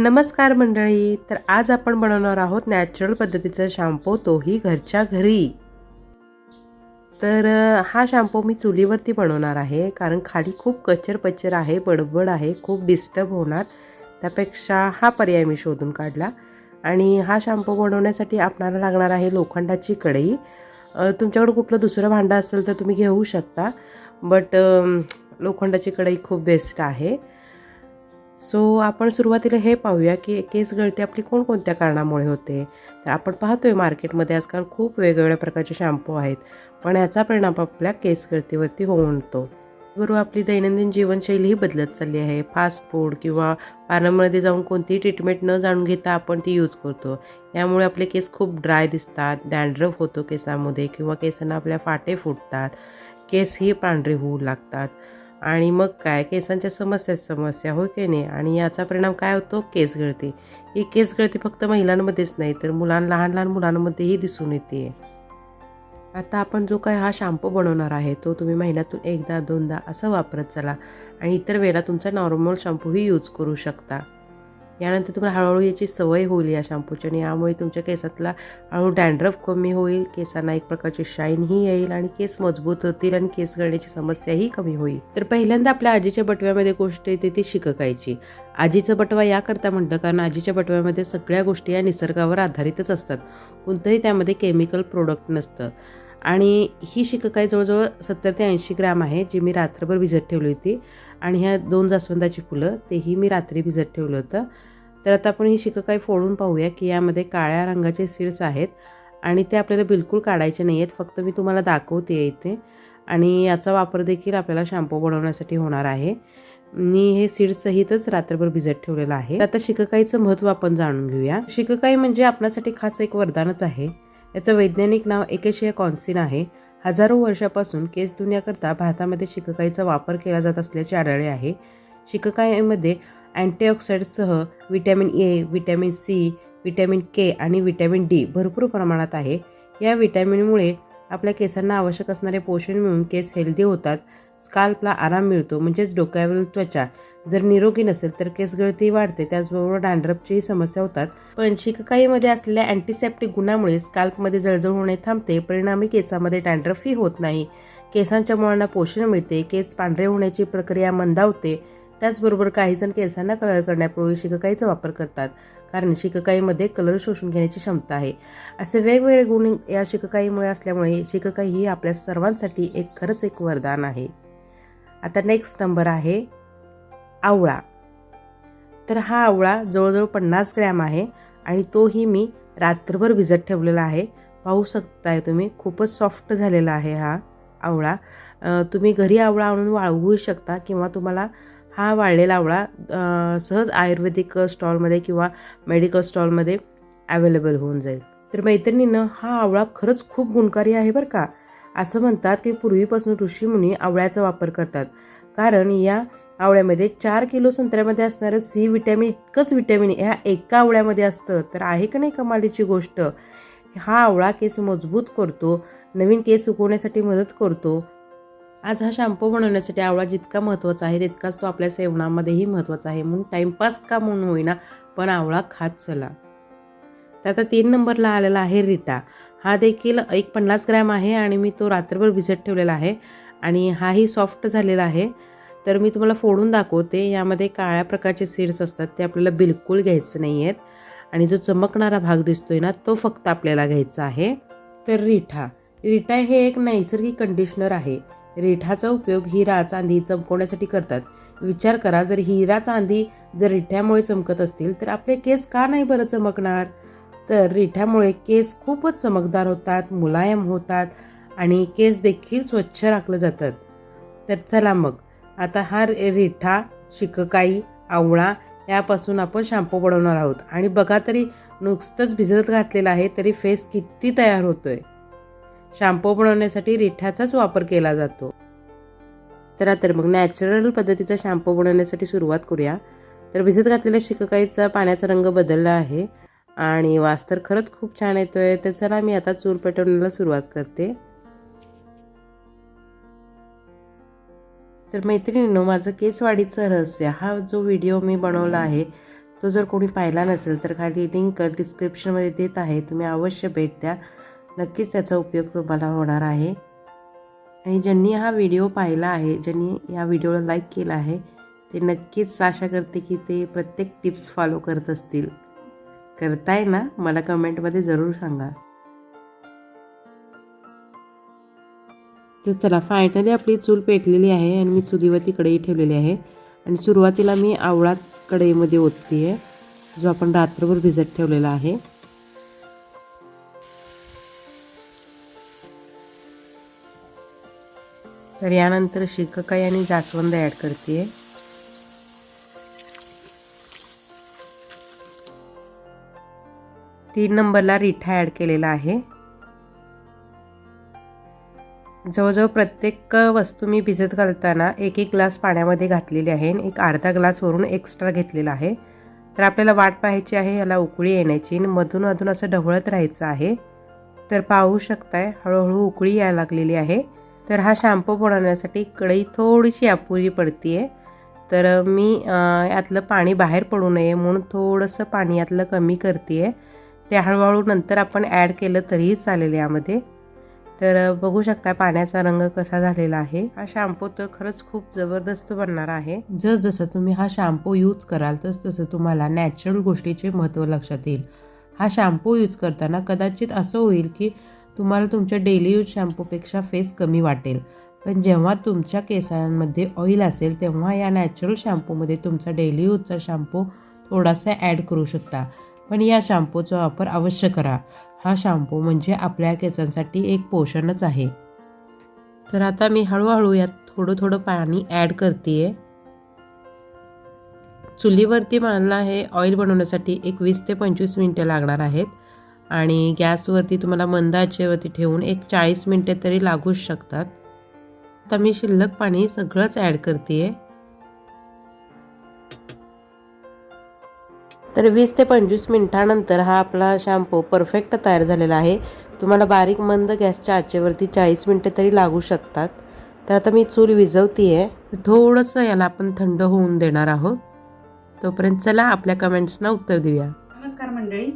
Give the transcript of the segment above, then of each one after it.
नमस्कार मंडळी. तर आज आपण बनवणार आहोत नॅचरल पद्धतीचा शॅम्पू तोही घरच्या घरी. तर हा शॅम्पू मी चुलीवरती बनवणार आहे कारण खाली खूप कचर पचर आहे बडबड आहे खूप डिस्टर्ब होणार. त्यापेक्षा हा पर्याय मी शोधून काढला आणि हा शॅम्पू बनवण्यासाठी आपणाला लागणार आहे लोखंडाची कढई. तुमच्याकडं तुमच्याकडे कुठलं दुसरं भांडं असेल तर तुम्ही घेऊ शकता बट लोखंडाची कढई खूप बेस्ट आहे. सो आपण सुरुवातीला हे पाहूया की केस गळती आपली कोणकोणत्या कारणामुळे होते. तर आपण पाहतोय मार्केटमध्ये आजकाल खूप वेगवेगळ्या प्रकारचे शॅम्पू आहेत पण याचा परिणाम आपल्या केस गळतीवरती तो बरोबर आपली दैनंदिन जीवनशैलीही बदलत चालली आहे. फास्ट फूड किंवा पार्लरमध्ये जाऊन कोणतीही ट्रीटमेंट न जाणून घेता आपण ती यूज करतो. यामुळे आपले केस खूप ड्राय दिसतात डॅन्ड्रफ होतो केसामध्ये किंवा केसांना आपल्या फाटे फुटतात. केसही पांढरे होऊ लागतात. आणि मग काय? केसांच्या समस्याच समस्या होय की नाही? आणि याचा परिणाम काय होतो? केस गळती. ही केस गळती फक्त महिलांमध्येच नाही तर मुलां लहान लहान मुलांमध्येही दिसून येते. आता आपण जो काय हा शॅम्पू बनवणार आहे तो तुम्ही महिन्यातून एकदा दोनदा असं वापरत चला. आणि इतर वेळेला तुमचा नॉर्मल शॅम्पूही यूज करू शकता. यानंतर तुम्हाला हळूहळू याची सवय होईल या शॅम्पूची आणि यामुळे तुमच्या केसातला हळूहळू डॅन्ड्रफ कमी होईल केसांना एक प्रकारची शाईनही येईल आणि केस मजबूत होतील आणि केस गळण्याची समस्याही कमी होईल. तर पहिल्यांदा आपल्या आजीच्या बटव्यामध्ये गोष्ट येते ती शिककायची. आजीचं बटवा याकरता म्हणतं कारण आजीच्या बटव्यामध्ये सगळ्या गोष्टी या निसर्गावर आधारितच असतात. कोणतंही त्यामध्ये केमिकल प्रोडक्ट नसतं. आणि ही शिककाई जवळजवळ सत्तर ते ऐंशी ग्रॅम आहे जी मी रात्रभर भिजत ठेवली होती. आणि ह्या दोन जास्वंदाची फुलं तेही मी रात्री भिजत ठेवलं होतं. तर आता आपण ही शिककाई फोडून पाहूया की यामध्ये काळ्या रंगाचे सीड्स आहेत आणि ते आपल्याला बिलकुल काढायचे नाही आहेत फक्त मी तुम्हाला दाखवते इथे. आणि याचा वापर देखील आपल्याला शॅम्पू बनवण्यासाठी होणार आहे. मी हे सीड्सहितच रात्रभर भिजत ठेवलेलं आहे. आता शिककाईचं महत्त्व आपण जाणून घेऊया. शिककाई म्हणजे आपणासाठी खास एक वरदानच आहे. याचं वैज्ञानिक नाव एकेशिया कॉन्सिन आहे. हजारो वर्षापासून केस धुण्याकरता भारतामध्ये शिककाईचा वापर केला जात असल्याचे आढळले आहे. शिककाईमध्ये अँटीऑक्सिडसह vitamin A vitamin C vitamin K आणि विटॅमिन डी भरपूर प्रमाणात आहे. या विटॅमिनमुळे आपल्या केसांना आवश्यक असणारे पोषण मिळून केस हेल्दी होतात. स्काल्पला आराम मिळतो म्हणजेच डोक्यावरील त्वचा जर निरोगी नसेल तर केस गळती वाढते त्याचबरोबर डॅन्ड्रपचीही समस्या होतात. पण शिककाईमध्ये असलेल्या अँटीसेप्टिक गुणामुळे स्काल्पमध्ये जळजळ होणे थांबते परिणामी केसामध्ये डॅन्ड्रफही होत नाही. केसांच्या मुळांना पोषण मिळते केस पांढरे होण्याची प्रक्रिया मंदावते. त्याचबरोबर काही जण केसांना कलर करण्यापूर्वी शिककाईचा वापर करतात कारण शिककाईमध्ये कलर शोषून घेण्याची क्षमता आहे. असे वेगवेगळे गुण या शिककाईमुळे असल्यामुळे शिककाई ही आपल्या सर्वांसाठी एक खरंच एक वरदान आहे. आता नेक्स्ट नंबर आहे आवळा. तर हा आवळा जवळजवळ पन्नास ग्रॅम आहे आणि तोही मी रात्रभर भिजत ठेवलेला आहे. पाहू शकताय तुम्ही खूपच सॉफ्ट झालेला आहे हा आवळा. तुम्ही घरी आवळा आणून वाळवू शकता किंवा तुम्हाला हा वाळलेला आवळा सहज आयुर्वेदिक स्टॉलमध्ये किंवा मेडिकल स्टॉलमध्ये अवेलेबल होऊन जाईल. तर मैत्रिणीनं हा आवळा खरंच खूप गुणकारी आहे बरं का. असं म्हणतात की पूर्वीपासून ऋषीमुनी आवळ्याचा वापर करतात. कारण या आवळ्यामध्ये चार किलो संत्र्यामध्ये असणारं सी विटॅमिन इतकंच विटॅमिन ह्या एका आवळ्यामध्ये असतं. तर आहे का नाही कमालीची गोष्ट? हा आवळा केस मजबूत करतो नवीन केस उगवण्यासाठी मदत करतो. आज हा शॅम्पू बनवण्यासाठी आवळा जितका महत्त्वाचा आहे तितकाच तो आपल्या सेवनामध्येही महत्त्वाचा आहे. म्हणून टाईमपास का म्हणून होईना पण आवळा खात चला. तर आता तीन नंबरला आलेला आहे रिटा. हा देखील एक पन्नास ग्रॅम आहे आणि मी तो रात्रभर भिजत ठेवलेला आहे. आणि हाही सॉफ्ट झालेला आहे. तर मी तुम्हाला फोडून दाखवते. यामध्ये काळ्या प्रकारचे सीड्स असतात ते आपल्याला बिलकुल घ्यायचे नाही आहेत आणि जो चमकणारा भाग दिसतोय ना तो फक्त आपल्याला घ्यायचा आहे. तर रिठा. रिठा हे एक नैसर्गिक कंडिशनर आहे. रिठाचा उपयोग हिरा चांदी चमकवण्यासाठी करतात. विचार करा जर हिरा चांदी जर रिठ्यामुळे चमकत असतील तर आपले केस का नाही बरं चमकणार? तर रिठ्यामुळे केस खूपच चमकदार होतात मुलायम होतात आणि केस देखील स्वच्छ राखलं जातात. तर चला मग आता हा रे- रिठा शिककाई आवळा यापासून आपण शॅम्पू बनवणार आहोत. आणि बघा तरी नुकतंच भिजत घातलेलं आहे तरी फेस किती तयार होतोय. शॅम्पू बनवण्यासाठी रिठाचाच वापर केला जातो. चला तर मग नॅचरल पद्धतीचा शॅम्पू बनवण्यासाठी सुरुवात करूया. तर भिजत घातलेल्या शिककाईचा पाण्याचा रंग बदलला आहे. आणि वास तर खरंच खूप छान येतो आहे तर चला मी आता चूल पेटवण्याला सुरुवात करते. तर मैत्रिणींनो माझं केसवाडीचं रहस्य हा जो व्हिडिओ मी बनवला आहे तो जर कोणी पाहिला नसेल तर खाली लिंक डिस्क्रिप्शनमध्ये देत आहे. तुम्ही अवश्य भेट द्या. नक्कीच त्याचा उपयोग तुम्हाला होणार आहे. आणि ज्यांनी हा व्हिडिओ पाहिला आहे ज्यांनी या व्हिडिओला लाईक केला आहे ते नक्कीच आशा करते की ते प्रत्येक टिप्स फॉलो करत असतील. करताय ना मला कमेंटमध्ये जरूर सांगा. तर चला फायनली आपली चूल पेटलेली आहे आणि मी चुलीवरती कढई ठेवलेली आहे. आणि सुरुवातीला मी आवळा कढईमध्ये ओतते आहे जो आपण रात्रभर भिजत ठेवलेला आहे. तर यानंतर शिककाई आणि जास्वंद ॲड करते आहे तीन नंबरला रिठा ॲड केलेला आहे. जवळजवळ प्रत्येक वस्तू मी भिजत घालताना एक एक ग्लास पाण्यामध्ये घातलेली आहे आणि एक अर्धा ग्लासवरून एक्स्ट्रा घेतलेला आहे. तर आपल्याला वाट पाहायची आहे याला उकळी येण्याची आणि मधून मधून असं ढवळत राहायचं आहे. तर पाहू शकताय हळूहळू उकळी यायला लागलेली आहे. तर हा शॅम्पू बनवण्यासाठी कढई थोडीशी अपुरी पडते तर मी यातलं पाणी बाहेर पडू नये म्हणून थोडंसं पाणी यातलं कमी करते आहे ते हळूहळू नंतर आपण ॲड केलं तरीही चालेल यामध्ये. तर बघू शकता पाण्याचा रंग कसा झालेला आहे. हा शॅम्पू तर खरंच खूप जबरदस्त बनणार आहे. जसजसं तुम्ही हा शॅम्पू यूज कराल तस तसं तुम्हाला नॅचरल गोष्टीचे महत्त्व लक्षात येईल. हा शॅम्पू यूज करताना कदाचित असं होईल की तुम्हाला तुमच्या डेली यूज शॅम्पूपेक्षा फेस कमी वाटेल. पण जेव्हा तुमच्या केसांमध्ये ऑइल असेल तेव्हा या नॅचरल शॅम्पूमध्ये तुमचा डेली यूजचा शॅम्पू थोडासा ॲड करू शकता. पण या शॅम्पूचा वापर अवश्य करा. हा शॅम्पू म्हणजे आपल्या केसांसाठी एक पोषणच आहे. तर आता मी हळूहळू यात थोडं थोडं पाणी ॲड करते आहे चुलीवरती मला हे ऑइल बनवण्यासाठी एक वीस ते पंचवीस मिनटं लागणार आहेत. आणि गॅसवरती तुम्हाला मंद आचेवरती ठेवून एक चाळीस मिनटे तरी लागूच शकतात. आता मी शिल्लक पाणी सगळंच ॲड करते आहे तर वीस ते पंचवीस मिनिटानंतर हा आपला शॅम्पू परफेक्ट तयार झालेला आहे. तुम्हाला बारीक मंद गॅसच्या आचेवरती चाळीस मिनटं तरी लागू शकतात. तर आता मी चूल विजवती आहे थोडंसं याला आपण थंड होऊन देणार आहोत. तोपर्यंत चला आपल्या कमेंट्सना उत्तर देऊया. नमस्कार मंडळी.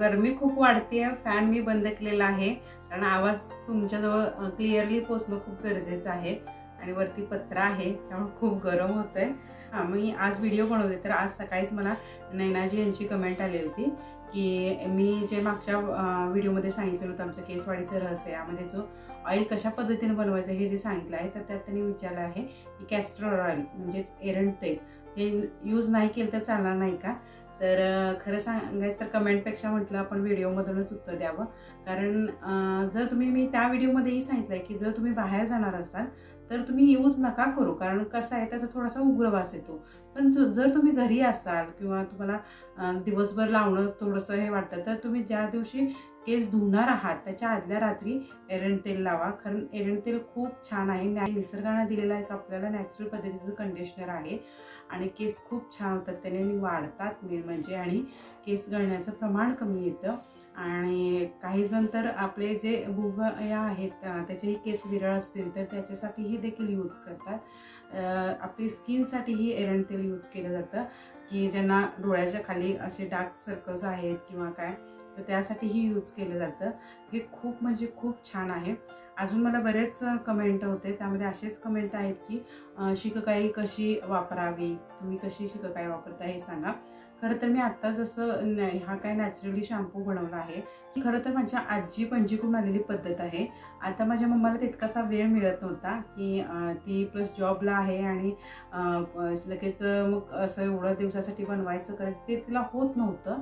गरमी खूप वाढते फॅन मी बंद केलेला आहे. कारण आवाज तुमच्याजवळ क्लिअरली पोचणं खूप गरजेचं आहे. आणि वरती पत्र आहे त्यामुळे खूप गरम होतं आहे हां मी आज व्हिडिओ बनवते. तर आज सकाळीच मला नैनाजी यांची कमेंट आली होती की मी जे मागच्या व्हिडिओमध्ये सांगितलेलं होतं आमचं केसवाडीचं रहस्य यामध्ये जो ऑइल कशा पद्धतीने बनवायचं हे जे सांगितलं आहे तर त्यात त्यांनी विचारलं आहे की कॅस्ट्रोल ऑइल म्हणजेच एरंड तेल हे यूज नाही केलं तर चालणार नाही का? तर खरं सांगायचं तर कमेंटपेक्षा म्हटलं आपण व्हिडिओमधूनच उत्तर द्यावं. कारण जर तुम्ही मी त्या व्हिडिओमध्येही सांगितलं आहे की जर तुम्ही बाहेर जाणार असाल तर तुम्ही यूज नका करू. कारण कसं आहे त्याचा थोडासा उग्र वास येतो. पण जर तुम्ही घरी असाल किंवा तुम्हाला दिवसभर लावणं थोडंसं हे वाटतं तर तुम्ही ज्या दिवशी केस धुणार आहात त्याच्या आदल्या रात्री एरंड तेल लावा. कारण एरंड तेल खूप छान आहे. निसर्गाने दिलेला एक आपल्याला नॅचरल पद्धतीचं कंडिशनर आहे. आणि केस खूप छान होतात त्याने वाढतात मेन म्हणजे आणि केस गळण्याचं प्रमाण कमी येतं. आणि काही जण तर आपले जे या आहेत त्याचेही केस विरळ असतील तर त्याच्यासाठीही देखील यूज करतात. आपली स्किनसाठीही एरंड तेल यूज केलं जातं की ज्यांना डोळ्याच्या खाली असे डार्क सर्कल्स आहेत किंवा काय तर त्यासाठीही यूज केलं जातं. हे खूप म्हणजे खूप छान आहे. अजून मला बरेच कमेंट होते. त्यामध्ये असेच कमेंट आहेत की शिककाई कशी वापरावी? तुम्ही कशी शिककाई वापरता हे सांगा. खरं तर मी आत्ता जसं हा काय नॅचरली शॅम्पू बनवला आहे खरं तर माझ्या आजी पणजीकडून आलेली पद्धत आहे. आता माझ्या मम्माला तितकासा वेळ मिळत नव्हता की ती प्लस जॉबला आहे आणि लगेच मग असं एवढं दिवसासाठी बनवायचं करायचं ते तिला होत नव्हतं.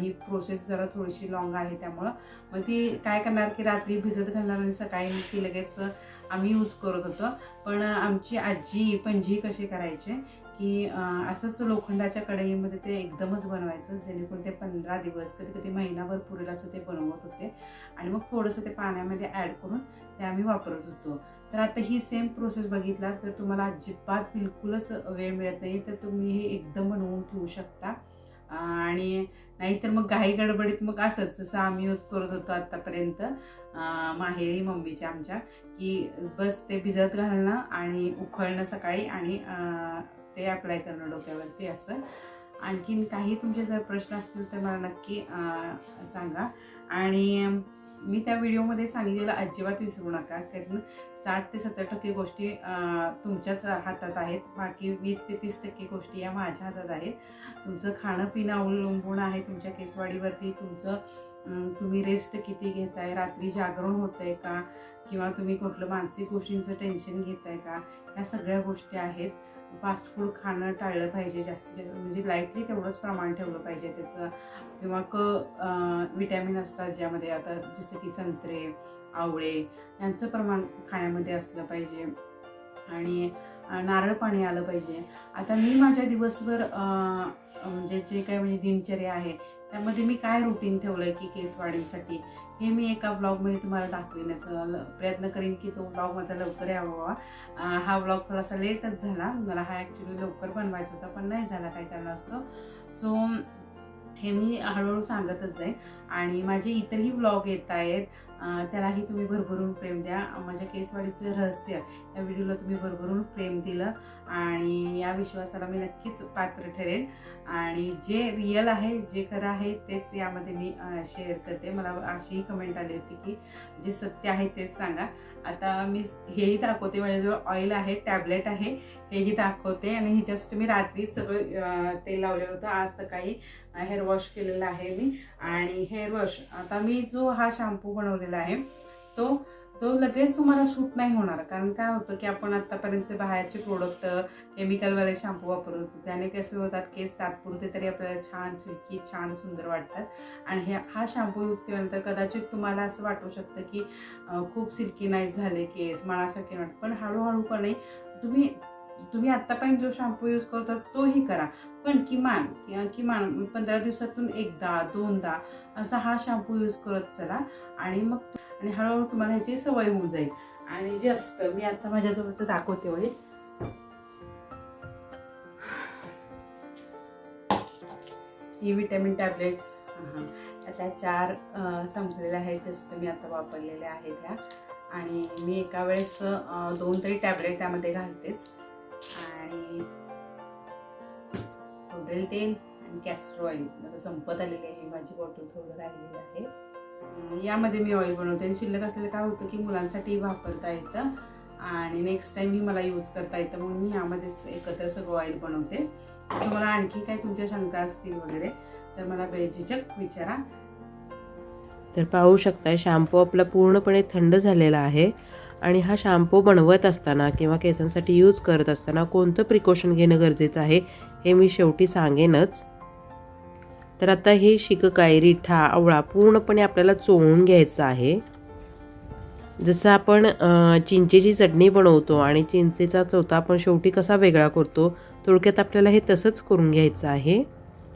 ही प्रोसेस जरा थोडीशी लॉंग आहे त्यामुळं. मग ती काय करणार की रात्री भिजत घालणार आणि सकाळी ती लगेच आम्ही यूज करत होतो. पण आमची आजी पणजी कशी करायचे की असंच लोखंडाच्या कढईमध्ये ते एकदमच बनवायचं जेणेकरून ते पंधरा दिवस कधी कधी महिनाभर पुरेल असं ते बनवत होते. आणि मग थोडंसं ते पाण्यामध्ये ॲड करून ते आम्ही वापरत होतो. तर आता ही सेम प्रोसेस बघितला तर तुम्हाला अजिबात बिलकुलच वेळ मिळत नाही तर तुम्ही हे एकदम बनवून ठेवू शकता. आणि नाहीतर मग घाई गडबडीत मग असंच जसं आम्ही यूज करत होतो आत्तापर्यंत माहेरी मम्मीच्या आमच्या की बस ते भिजत घालणं आणि उखळणं सकाळी आणि ते अप्लाय करणं डोक्यावरती असं. आणखीन काही तुमचे जर प्रश्न असतील तर मला नक्की सांगा. आणि मी त्या व्हिडिओमध्ये सांगितलेलं अजिबात विसरू नका कारण साठ ते सत्तर टक्के गोष्टी तुमच्याच हातात आहेत. बाकी वीस ते तीस टक्के गोष्टी या माझ्या हातात आहेत. तुमचं खाणं पिणं अवलंबून आहे तुमच्या केसवाडीवरती तुमचं तुम्ही रेस्ट किती घेताय? रात्री जागरण होतंय का? किंवा तुम्ही कुठलं मानसिक गोष्टींचं टेन्शन घेताय का? ह्या सगळ्या गोष्टी आहेत. फास्ट फूड खाणं टाळलं पाहिजे जास्तीत जास्त. म्हणजे लाईटली तेवढंच प्रमाण ठेवलं पाहिजे त्याचं. किंवा क विटॅमिन असतात ज्यामध्ये आता जसं की संत्रे आवळे यांचं प्रमाण खाण्यामध्ये असलं पाहिजे. आणि नारळ पाणी आलं पाहिजे. आता मी माझ्या दिवसभर म्हणजे जे काही म्हणजे दिनचर्या आहे त्यामध्ये मी काय रुटीन ठेवलं आहे की केस वाढीसाठी हे मी एका ब्लॉगमध्ये तुम्हाला दाखविण्याचा ल- प्रयत्न करेन की तो ब्लॉग माझा लवकर यावा हा ब्लॉग थोडासा लेटच झाला. मला हा ॲक्च्युली लवकर बनवायचा होता पण नाही झाला काही असतो. सो हे मी हळूहळू सांगतच जाईन. आणि माझे इतरही ब्लॉग येत आहेत. त्यालाही तुम्ही भरभरून प्रेम द्या. माझ्या केसवाडीचं रहस्य या व्हिडिओला तुम्ही भरभरून प्रेम दिलं आणि या विश्वासाला मी नक्कीच पात्र ठरेन. आणि जे रिअल आहे जे खरं आहे तेच यामध्ये मी शेअर करते. मला अशीही कमेंट आली होती की जे सत्य आहे तेच सांगा. आता मी हेही दाखवते. माझ्याजवळ ऑइल आहे टॅबलेट आहे हेही दाखवते. आणि हे जस्ट मी रात्री सगळं तेल लावलेलं होतं. आज सकाळी हेअर वॉश केलेलं आहे मी. आणि हेअर वॉश आता मी जो हा शॅम्पू बनवलेला आहे. तो तो लगेच तुम्हाला सूट नाही होणार. कारण काय होतं की आपण आत्तापर्यंतचे बाहेरचे प्रोडक्ट केमिकलवाले शॅम्पू वापरत होतो. त्याने कसे होतात केस तात्पुरते तरी आपल्याला छान सिल्की छान सुंदर वाटतात. आणि हे हा शॅम्पू यूज केल्यानंतर कदाचित तुम्हाला असं वाटू शकतं की खूप सिल्की नाही झाले केस मनासारखे वाटत पण हळूहळूपणे तुम्ही तुम्ही आत्तापर्यंत जो शॅम्पू यूज करता तोही करा. पण किमान किमान पंधरा दिवसातून एकदा दोनदा असा हा शॅम्पू यूज करत चला. आणि मग आणि हळूहळू तुम्हाला ह्याची सवय होऊन जाईल. आणि जस्ट मी आता माझ्याजवळचं दाखवते होय ही. विटॅमिन टॅबलेट त्या चार संपलेल्या आहेत. जस्ट मी आता वापरलेल्या आहेत ह्या. आणि मी एका वेळेस दोन तरी टॅबलेट त्यामध्ये घालतेच. आणि खोबरेल तेल आणि कॅस्टर ऑइल आता संपत आलेली आहे माझी बॉटल थोडं राहिलेलं आहे यामध्ये मी ऑइल बनवते. आणि शिल्लक असलेलं काय होतं की मुलांसाठी वापरता येतं आणि नेक्स्ट टाईम ही मला यूज करता येतं म्हणून मी यामध्येच एकत्र सगळं ऑइल बनवते. तुम्हाला आणखी काय तुमच्या शंका असतील वगैरे तर मला बेझिझक विचारा. तर पाहू शकताय शॅम्पू आपला पूर्णपणे थंड झालेला आहे. आणि हा शॅम्पू बनवत असताना किंवा केसांसाठी यूज करत असताना कोणतं प्रिकॉशन घेणं गरजेचं आहे हे मी शेवटी सांगेनच. तर आता हे शिककाय रिठा आवळा पूर्णपणे आपल्याला चोळून घ्यायचं आहे. जसं आपण चिंचेची चटणी बनवतो आणि चिंचेचा चौथा आपण शेवटी कसा वेगळा करतो थोडक्यात आपल्याला हे तसंच करून घ्यायचं आहे.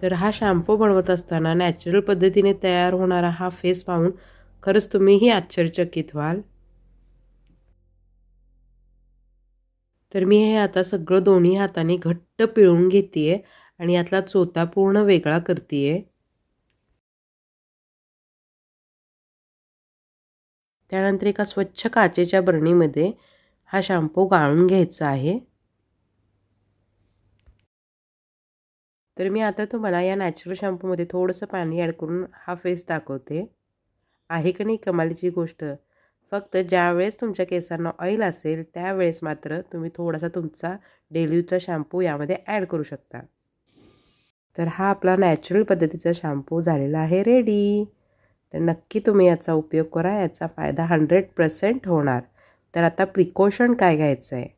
तर हा शॅम्पू बनवत असताना नॅचरल पद्धतीने तयार होणारा हा फेस पाहून खरंच तुम्हीही आश्चर्यचकित व्हाल. तर मी हे आता सगळं दोन्ही हाताने घट्ट पिळून घेते आणि यातला चोथा पूर्ण वेगळा करते त्यानंतर एका स्वच्छ काचेच्या बरणीमध्ये हा शॅम्पू गाळून घ्यायचा आहे. तर मी आता तुम्हाला या नॅचरल शॅम्पूमध्ये थोडंसं पाणी ॲड करून हा फेस दाखवते. आहे का नाही कमालीची गोष्ट? फक्त ज्यावेळेस तुमच्या केसांना ऑइल असेल त्यावेळेस मात्र तुम्ही थोडासा तुमचा डेलीचा शॅम्पू यामध्ये ॲड करू शकता. तर हा आपला नॅचरल पद्धतीचा शॅम्पू झालेला आहे रेडी तर नक्की तुम्ही याचा उपयोग करा याचा फायदा हंड्रेड पर्सेंट होणार. तर आता प्रिकॉशन काय घ्यायचं आहे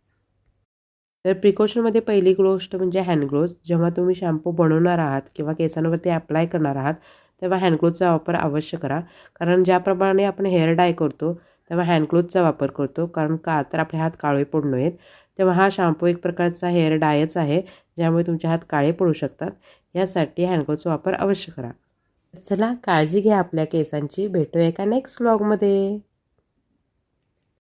तर प्रिकॉशनमध्ये पहिली गोष्ट म्हणजे हँडग्लोव्ज जेव्हा तुम्ही शॅम्पू बनवणार आहात किंवा केसांवरती अप्लाय करणार आहात तेव्हा हँडग्लोजचा वापर अवश्य करा. कारण ज्याप्रमाणे आपण हेअर डाय करतो तेव्हा हँडग्लोव्जचा वापर करतो. कारण का? तर आपले हात काळे पडू नयेत. तेव्हा हा शॅम्पू एक प्रकारचा हेअर डायच आहे ज्यामुळे तुमचे हात काळे पडू शकतात. यासाठी हँडग्लोव्जचा वापर अवश्य करा. चला काळजी घ्या आपल्या केसांची. भेटूया एका नेक्स्ट व्लॉगमध्ये